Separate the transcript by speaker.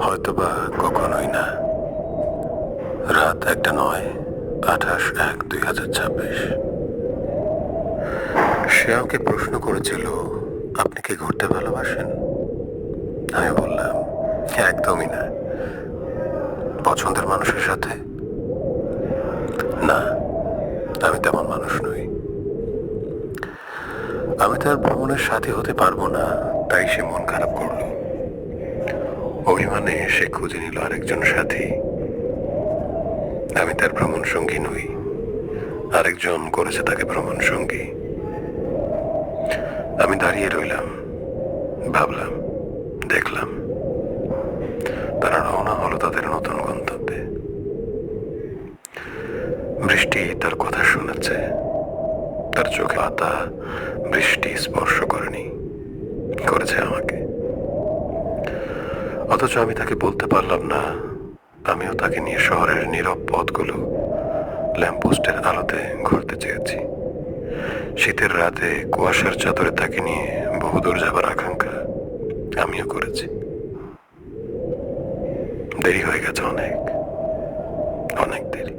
Speaker 1: হয়তোবা কখনোই না। রাত একটা নয়, আঠাশ এক দুই হাজার ছাব্বিশ। সে আমাকে প্রশ্ন করেছিল, আপনি কি ঘুরতে ভালোবাসেন? আমি বললাম, একদমই না। পছন্দের মানুষের সাথে? না, আমি তেমন মানুষ নই। আমি তার ভ্রমণের সাথী হতে পারব না। তাই সে মন খারাপ করল। অভিমানে সে খুঁজে নিল আরেকজন সাথী। আমি তার ভ্রমণ সঙ্গী নই। আরেকজন করেছে তাকে ভ্রমণ সঙ্গী। আমি দাঁড়িয়ে রইলাম, ভাবলাম, দেখলাম, তারা রওনা হলো তাদের নতুন গন্তব্যে। বৃষ্টি তার কথা শোনাচ্ছে তার চোখে পাতা, বৃষ্টি স্পর্শ করেনি করেছে আমাকে অথচ আমি তাকে বলতে পারলাম না। আমিও তাকে নিয়ে শহরের নীরব পথগুলো ল্যাম্পপোস্টের আলোতে ঘুরতে চেয়েছি। শীতের রাতে কুয়াশার চাদরে তাকে নিয়ে বহুদূর যাবার আকাঙ্ক্ষা আমিও করেছি। দেরি হয়ে গেছে অনেক অনেক দেরি।